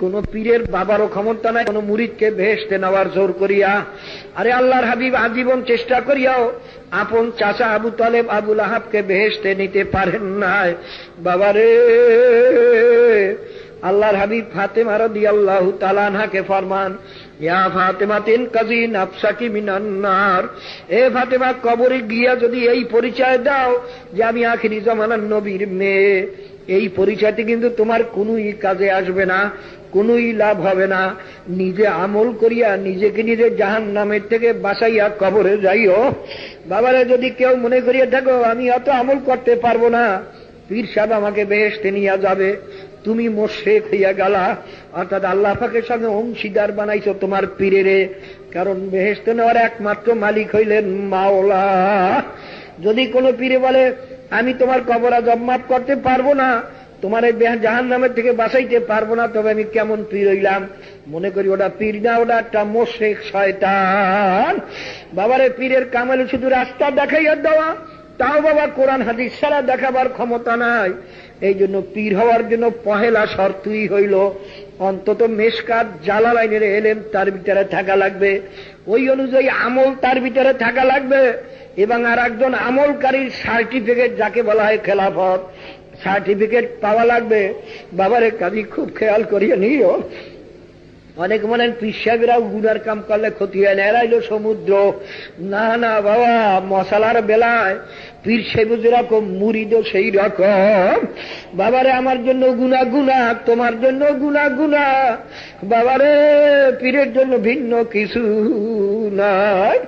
কোন পীরের বাবারও ক্ষমতা নাই, কোন মুরিদকে ভেসতে নেওয়ার জোর করিয়া। আরে আল্লাহর হাবিব, আজীবন চেষ্টা করিয়াও আপন চাচা আবু তালেব আবুল আহাবকে ভেসতে নিতে পারেন নাই। বাবারে, আল্লাহর হাবিব ফাতেমা রদি আল্লাহ তালানহাকে ফরমান, ইয়া ফাতেমা তিন কাজী নাফসাকি মিনান্নার এ ফাতেমা কবরে গিয়া যদি এই পরিচয় দাও যে আমি আখিরি জমানার নবীর মেয়ে। এই পরিচয়টি কিন্তু তোমার কোনই কাজে আসবে না, কোনই লাভ হবে না। নিজে আমল করিয়া নিজেকে নিজে জাহান নামের থেকে বাসাইয়া কবরে যাইও। বাবারে, যদি কেউ মনে করিয়া থাকো আমি অত আমল করতে পারব না। পীর সাহেব আমাকে বেহেস্তে নিয়ে যাবে। তুমি মোশেক হইয়া গেলা। অর্থাৎ আল্লাহ পাকের সঙ্গে অংশীদার বানাইছো তোমার পীরেরে। কারণ বেহেস্তে নেওয়ার একমাত্র মালিক হইলেন মাওলা। যদি কোনো পীরে বলে আমি তোমার কবরা জমাপ করতে পারব না। তোমার এই জাহান নামের থেকে বাঁচাইতে পারব না। তবে আমি কেমন পীর হইলাম? মনে করি ওটা পীর না, ওটা একটা মোশেক শয়তান। বাবারে, পীরের কামালে শুধু রাস্তা দেখাইয়া দেওয়া। তাও বাবা, কোরআন হাদিস সারা দেখাবার ক্ষমতা নাই। এই জন্য পীর হওয়ার জন্য পহেলা শর্তই হইল, অন্তত মেশকাত জালা লাইনের এলেন তার ভিতরে থাকা লাগবে। ওই অনুযায়ী আমল তার ভিতরে থাকা লাগবে। এবং আর একজন আমলকারীর সার্টিফিকেট যাকে বলা হয় খেলাফত, সার্টিফিকেট পাওয়া লাগবে। বাবারে, কাজী, খুব খেয়াল করিয়ে নিও। অনেক মনে পিসাবিরাও গুনার কাম করলে ক্ষতি হয় না। এরাইলো সমুদ্র। না না, বাবা, মশালার বেলায় পীর সেবু যেরকম মুড়িদ সেই রকম বাবারে, আমার জন্য গুনা গুনা, তোমার জন্য গুনা গুনা। বাবারে, পীরের জন্য ভিন্ন কিছু নাই।